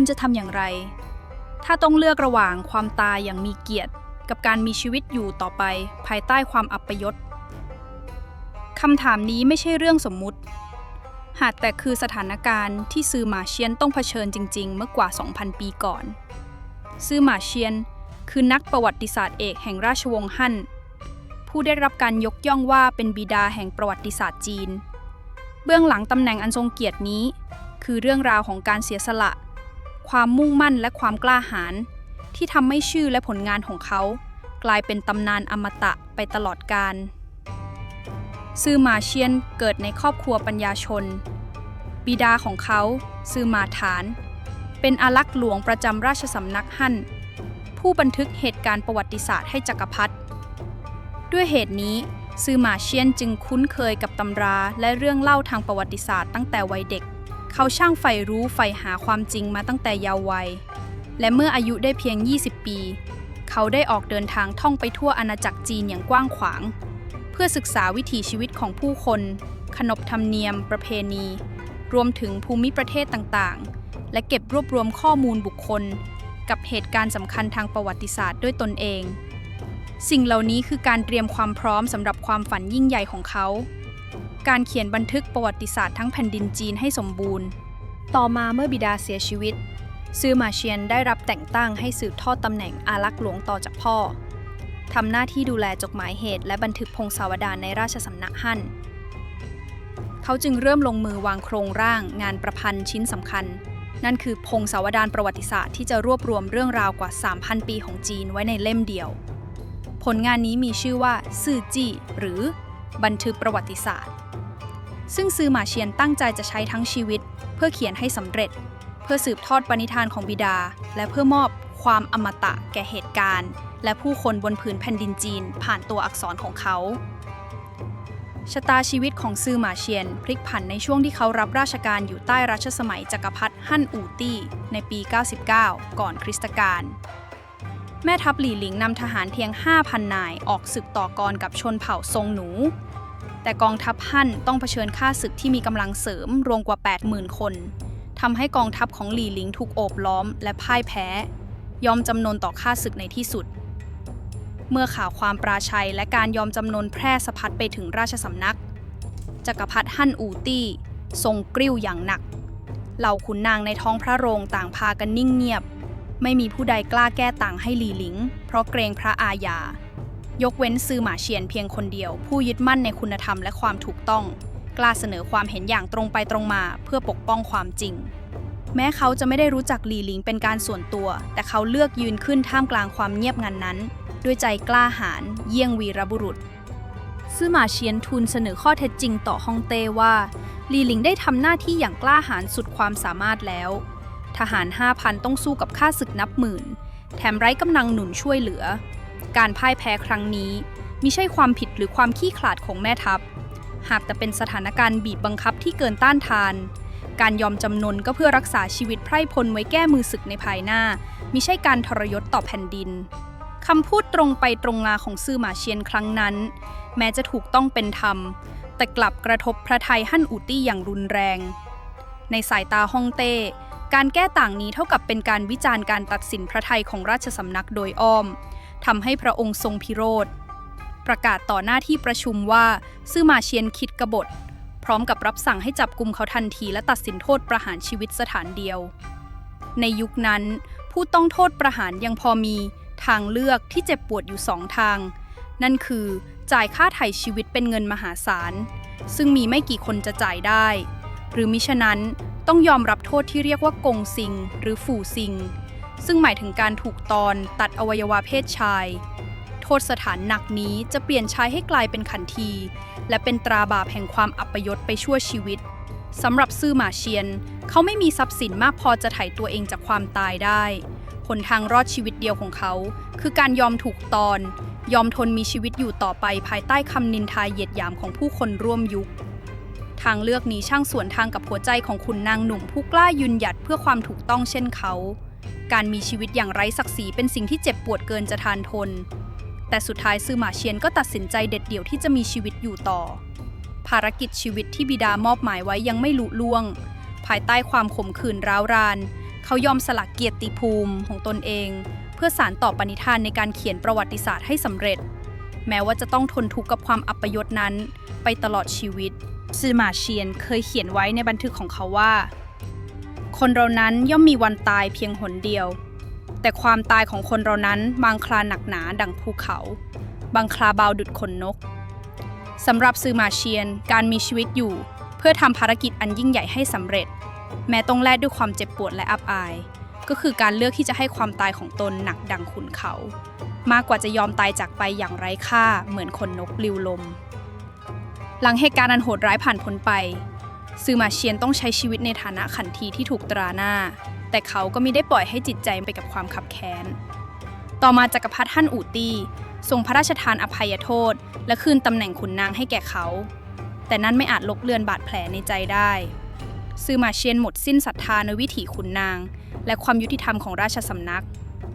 คุณจะทำอย่างไร ถ้าต้องเลือกระหว่างความตายอย่างมีเกียรติ กับการมีชีวิตอยู่ต่อไป ภายใต้ความอัปยศคำถามนี้ไม่ใช่เรื่องสมมุติ หากแต่คือสถานการณ์ที่ซือหมาเชียนต้องเผชิญจริง ๆ เมื่อกว่า 2,000 ปีก่อนซือหมาเชียน คือนักประวัติศาสตร์เอกแห่งราชวงศ์ฮั่น ผู้ได้รับการยกย่องว่าเป็นบิดาแห่งประวัติศาสตร์จีน เบื้องหลังตำแหน่งอันทรงเกียรตินี้ คือเรื่องราวของการเสียสละ ความมุ่งมั่นและความกล้าหาญที่ทำให้ชื่อและผลงานของเขา กลายเป็นตำนานอมตะไปตลอดกาลซือมาเชียนเกิดในครอบครัวปัญญาชน บิดาของเขาซือมาฐาน เป็นอารักษ์หลวงประจำราชสำนักฮั่น ผู้บันทึกเหตุการณ์ประวัติศาสตร์ให้จักรพรรดิด้วยเหตุนี้ซือมาเชียนจึงคุ้นเคยกับตำราและเรื่องเล่าทางประวัติศาสตร์ตั้งแต่วัยเด็ก เขาช่างใฝ่รู้ใฝ่หาความจริงมาตั้งแต่เยาว์วัย และเมื่ออายุได้เพียง 20 ปี เขาได้ออกเดินทางท่องไปทั่วอาณาจักรจีนอย่างกว้างขวาง เพื่อศึกษาวิถีชีวิตของผู้คน ขนบธรรมเนียม ประเพณี รวมถึงภูมิประเทศต่างๆ และเก็บรวบรวมข้อมูลบุคคล กับเหตุการณ์สำคัญทางประวัติศาสตร์ด้วยตนเอง สิ่งเหล่านี้คือการเตรียมความพร้อมสำหรับความฝันยิ่งใหญ่ของเขา การเขียนบันทึกประวัติศาสตร์ทั้งแผ่นดินจีนให้สมบูรณ์ ต่อมาเมื่อบิดาเสียชีวิต ซือหมาเชียนได้รับแต่งตั้งให้สืบทอดตำแหน่งอารักษ์หลวงต่อจากพ่อทำหน้าที่ดูแลจดหมายเหตุและบันทึกพงศาวดารในราชสำนักฮั่น เขาจึงเริ่มลงมือวางโครงร่างงานประพันธ์ชิ้นสำคัญ นั่นคือพงศาวดารประวัติศาสตร์ที่จะรวบรวมเรื่องราวกว่า 3,000 ปีของจีนไว้ในเล่มเดียว ผลงานนี้มีชื่อว่าซื่อจี้หรือ บันทึกประวัติศาสตร์ ซึ่งซือหมาเชียนตั้งใจจะใช้ทั้งชีวิต เพื่อเขียนให้สำเร็จ เพื่อสืบทอดปณิธานของบิดา และเพื่อมอบความอมตะแก่เหตุการณ์ และผู้คนบนผืนแผ่นดินจีน ผ่านตัวอักษรของเขาชะตาชีวิตของซือหมาเชียน พลิกผันในช่วงที่เขารับราชการอยู่ใต้รัชสมัยจักรพรรดิฮั่นอู่ตี้ในปี 99 ก่อนคริสตกาล แม่ทัพหลี่หลิงนำทหารเพียง 5,000 นายออกศึกต่อกรกับชนเผ่าซงหนู แต่กองทัพฮั่นต้องเผชิญข้าศึกที่มีกำลังเสริมรวมกว่า 80,000 คนทำให้กองทัพของหลี่หลิงถูกโอบล้อมและพ่ายแพ้ ยอมจำนนต่อข้าศึกในที่สุด เมื่อข่าวความปราชัยและการยอมจำนนแพร่สะพัดไปถึงราชสำนัก จักรพรรดิฮั่นอูตี้ทรงกริ้วอย่างหนัก เหล่าขุนนางในท้องพระโรงต่างพากันนิ่งเงียบ ไม่มีผู้ใดกล้าแก้ต่างให้หลีหลิง เพราะเกรงพระอาญา ยกเว้นซือหมาเฉียนเพียงคนเดียว ผู้ยึดมั่นในคุณธรรมและความถูกต้อง กล้าเสนอความเห็นอย่างตรงไปตรงมา เพื่อปกป้องความจริง แม้เขาจะไม่ได้รู้จักหลีหลิงเป็นการส่วนตัว แต่เขาเลือกยืนขึ้นท่ามกลางความเงียบงันนั้น ด้วยใจกล้าหาญเยี่ยงวีรบุรุษซื่อหมาเชียนทูลเสนอข้อเท็จจริงต่อฮ่องเต้ว่าหลีหลิงได้ทำหน้าที่อย่างกล้าหาญสุดความสามารถแล้ว ทหาร 5,000 ต้องสู้กับข้าศึกนับหมื่น แถมไร้กำลังหนุนช่วยเหลือ การพ่ายแพ้ครั้งนี้มิใช่ความผิดหรือความขี้ขลาดของแม่ทัพ หากแต่เป็นสถานการณ์บีบบังคับที่เกินต้านทาน การยอมจำนนก็เพื่อรักษาชีวิตไพร่พลไว้แก้มือศึกในภายหน้ามิใช่การทรยศต่อแผ่นดินคำพูดตรงไปตรงมาของซื่อหมาเชียนครั้งนั้น แม้จะถูกต้องเป็นธรรม แต่กลับกระทบพระไทยฮั่นอูตี้อย่างรุนแรง ในสายตาฮ่องเต้ การแก้ต่างนี้เท่ากับเป็นการวิจารณ์การตัดสินพระไทยของราชสำนักโดยอ้อมทำให้พระองค์ทรงพิโรธ ประกาศต่อหน้าที่ประชุมว่าซื่อมาเชียนคิดกบฏ พร้อมกับรับสั่งให้จับกลุ่มเขาทันทีและตัดสินโทษประหารชีวิตสถานเดียว ในยุคนั้น ผู้ต้องโทษประหารยังพอมีทางเลือกที่เจ็บปวดอยู่สองทาง นั่นคือจ่ายค่าไถ่ชีวิตเป็นเงินมหาศาล ซึ่งมีไม่กี่คนจะจ่ายได้ หรือมิฉะนั้น ต้องยอมรับโทษที่เรียกว่ากงซิง หรือฝู่ซิง ซึ่งหมายถึงการถูกตอนตัดอวัยวะเพศชาย โทษสถานหนักนี้จะเปลี่ยนชายให้กลายเป็นขันที และเป็นตราบาปแห่งความอัปยศไปชั่วชีวิตสำหรับซื่อหมาเชียน เขาไม่มีทรัพย์สินมากพอจะไถ่ตัวเองจากความตายได้หนทางรอดชีวิตเดียวของเขา คือการยอมถูกตอน ยอมทนมีชีวิตอยู่ต่อไปภายใต้คำนินทาเหยียดหยามของผู้คนร่วมยุค ทางเลือกนี้ช่างสวนทางกับหัวใจของคุณนางหนุ่มผู้กล้ายืนหยัดเพื่อความถูกต้องเช่นเขา การมีชีวิตอย่างไร้ศักดิ์ศรีเป็นสิ่งที่เจ็บปวดเกินจะทานทน แต่สุดท้ายซือหมาเชียนก็ตัดสินใจเด็ดเดี่ยวที่จะมีชีวิตอยู่ต่อ ภารกิจชีวิตที่บิดามอบหมายไว้ยังไม่ลุล่วง ภายใต้ความขมขื่นร้าวราน เขายอมสละเกียรติภูมิของตนเอง เพื่อสารต่อปณิธานในการเขียนประวัติศาสตร์ให้สำเร็จ แม้ว่าจะต้องทนทุกข์กับความอัปยศนั้น ไปตลอดชีวิต ซือหมาเชียนเคยเขียนไว้ในบันทึกของเขาว่า คนเรานั้นย่อมมีวันตายเพียงหนเดียว แต่ความตายของคนเรานั้นบางคราหนักหนาดังภูเขา บางคราเบาดุดขนนกสำหรับซือหมาเชียนการมีชีวิตอยู่ เพื่อทำภารกิจอันยิ่งใหญ่ให้สำเร็จ แม้ต้องแลกด้วยความเจ็บปวดและอับอาย ก็คือการเลือกที่จะให้ความตายของตนหนักดังขุนเขา มากกว่าจะยอมตายจากไปอย่างไร้ค่าเหมือนคนนกปลิวลม หลังเหตุการณ์อันโหดร้ายผ่านพ้นไป ซือมาเชียนต้องใช้ชีวิตในฐานะขันทีที่ถูกตราหน้า แต่เขาก็ไม่ได้ปล่อยให้จิตใจไปกับความขับแค้น ต่อมาจักรพรรดิฮั่นอูตี้ทรงพระราชทานอภัยโทษ และคืนตำแหน่งขุนนางให้แก่เขา แต่นั้นไม่อาจลบเลือนบาดแผลในใจได้ ซือมาเชียนหมดสิ้นศรัทธาในวิถีขุนนาง และความยุติธรรมของราชสำนัก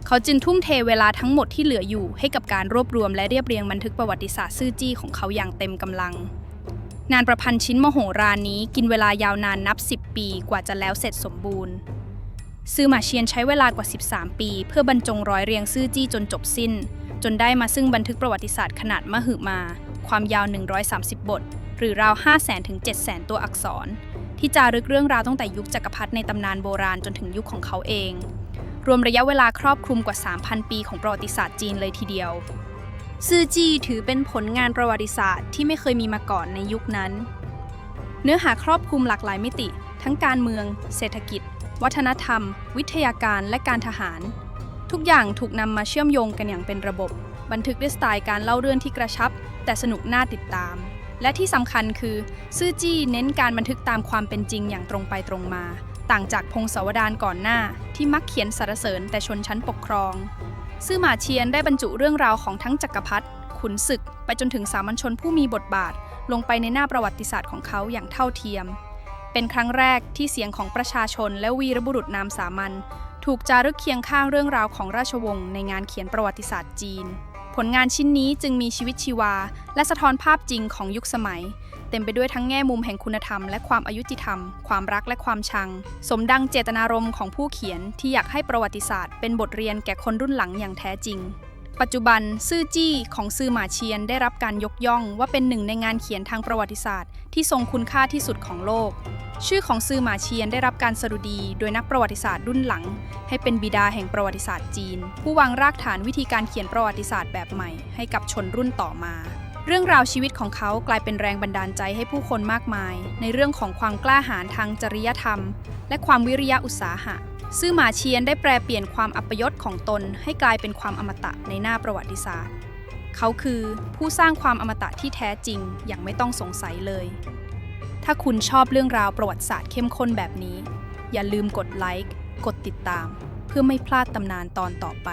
เขาจึงทุ่มเทเวลาทั้งหมดที่เหลืออยู่ให้กับการรวบรวมและเรียบเรียงบันทึกประวัติศาสตร์ซื่อจี้ของเขาอย่างเต็มกำลัง งานประพันธ์ชิ้นมโหฬารนี้กินเวลายาวนานนับ 10 ปีกว่าจะแล้วเสร็จสมบูรณ์ ซือหมาเชียนใช้เวลากว่า 13 ปี เพื่อบรรจงร้อยเรียงซื่อจี้จนจบสิ้น จนได้มาซึ่งบันทึกประวัติศาสตร์ขนาดมหึมา ความยาว 130 บท หรือราว 500,000ถึง700,000 ตัวอักษร ที่จารึกเรื่องราวตั้งแต่ยุคจักรพรรดิในตำนานโบราณจนถึงยุคของเขาเอง รวมระยะเวลาครอบคลุมกว่า 3,000 ปีของประวัติศาสตร์จีนเลยทีเดียว ซื่อจี้ถือเป็นผลงานประวัติศาสตร์ที่ไม่เคยมีมาก่อนในยุคนั้น เนื้อหาครอบคลุมหลากหลายมิติ ทั้งการเมือง เศรษฐกิจ วัฒนธรรม วิทยาการและการทหาร ทุกอย่างถูกนำมาเชื่อมโยงกันอย่างเป็นระบบ บันทึกด้วยสไตล์การเล่าเรื่องที่กระชับ แต่สนุกน่าติดตาม และที่สำคัญคือซื่อจี้เน้นการบันทึกตามความเป็นจริงอย่างตรงไปตรงมา ต่างจากพงศาวดารก่อนหน้าที่มักเขียนสรรเสริญแต่ชนชั้นปกครอง ซื่อหมาเชียนได้บรรจุเรื่องราวของทั้งจักรพรรดิขุนศึก ไปจนถึงสามัญชนผู้มีบทบาท ลงไปในหน้าประวัติศาสตร์ของเขาอย่างเท่าเทียม เป็นครั้งแรกที่เสียงของประชาชนและวีรบุรุษนามสามัญถูกจารึกเคียงข้างเรื่องราวของราชวงศ์ในงานเขียนประวัติศาสตร์จีน ผลงานชิ้นนี้จึงมีชีวิตชีวา และสะท้อนภาพจริงของยุคสมัย เต็มไปด้วยทั้งแง่มุมแห่งคุณธรรมและความอายุติธรรม ความรักและความชัง สมดังเจตนารมณ์ของผู้เขียนที่อยากให้ประวัติศาสตร์เป็นบทเรียนแก่คนรุ่นหลังอย่างแท้จริง ปัจจุบันซื่อจี้ของซื่อหมาเชียนได้รับการยกย่องว่าเป็นหนึ่งในงานเขียนทางประวัติศาสตร์ ที่ทรงคุณค่าที่สุดของโลก ชื่อของซื่อหมาเชียนได้รับการสรุดีโดยนักประวัติศาสตร์รุ่นหลัง ให้เป็นบิดาแห่งประวัติศาสตร์จีน ผู้วางรากฐานวิธีการเขียนประวัติศาสตร์แบบใหม่ ให้กับชนรุ่นต่อมา เรื่องราวชีวิตของเขากลายเป็นแรงบันดาลใจให้ผู้คนมากมาย ในเรื่องของความกล้าหาญทางจริยธรรม และความวิริยะอุตสาหะ ซื่อหมาเชียนได้แปลเปลี่ยนความอัปยศของตน ให้กลายเป็นความอมตะในหน้าประวัติศาสตร์ เขาคือผู้สร้างความอมตะที่แท้จริงอย่างไม่ต้องสงสัยเลย ถ้าคุณชอบเรื่องราวประวัติศาสตร์เข้มข้นแบบนี้ อย่าลืมกดไลค์กดติดตาม เพื่อไม่พลาดตำนานตอนต่อไป